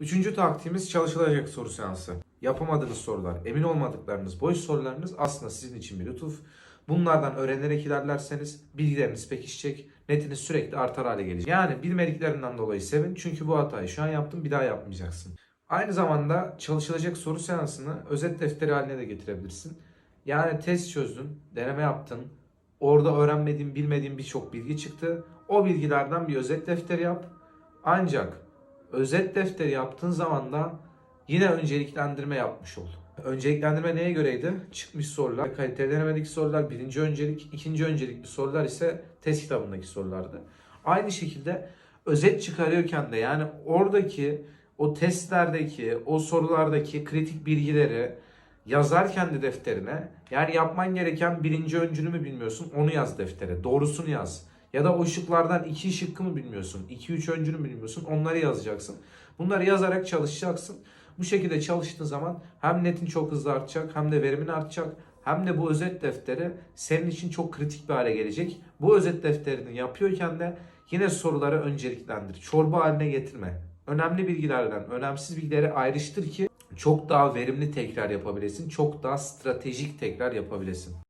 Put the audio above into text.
Üçüncü taktiğimiz çalışılacak soru seansı. Yapamadığınız sorular, emin olmadıklarınız, boş sorularınız aslında sizin için bir lütuf. Bunlardan öğrenerek ilerlerseniz bilgileriniz pekişecek, netiniz sürekli artar hale gelecek. Yani bilmediklerinden dolayı sevin çünkü bu hatayı şu an yaptın bir daha yapmayacaksın. Aynı zamanda çalışılacak soru seansını özet defteri haline de getirebilirsin. Yani test çözdün, deneme yaptın, orada öğrenmediğin, bilmediğin birçok bilgi çıktı. O bilgilerden bir özet defteri yap. Ancak özet defteri yaptığın zaman da yine önceliklendirme yapmış ol. Önceliklendirme neye göreydi? Çıkmış sorular, kaliteli sorular, birinci öncelik, ikinci öncelikli sorular ise test kitabındaki sorulardı. Aynı şekilde özet çıkarıyorken de yani oradaki o testlerdeki, o sorulardaki kritik bilgileri yazarken de defterine yani yapman gereken birinci öncülü mü bilmiyorsun onu yaz deftere. Doğrusunu yaz. Ya da o şıklardan iki şıkkı mı bilmiyorsun, iki üç öncülü mü bilmiyorsun onları yazacaksın. Bunları yazarak çalışacaksın. Bu şekilde çalıştığın zaman hem netin çok hızlı artacak hem de verimin artacak. Hem de bu özet defteri senin için çok kritik bir hale gelecek. Bu özet defterini yapıyorken de yine soruları önceliklendir. Çorba haline getirme. Önemli bilgilerden önemsiz bilgileri ayrıştır ki çok daha verimli tekrar yapabilesin. Çok daha stratejik tekrar yapabilesin.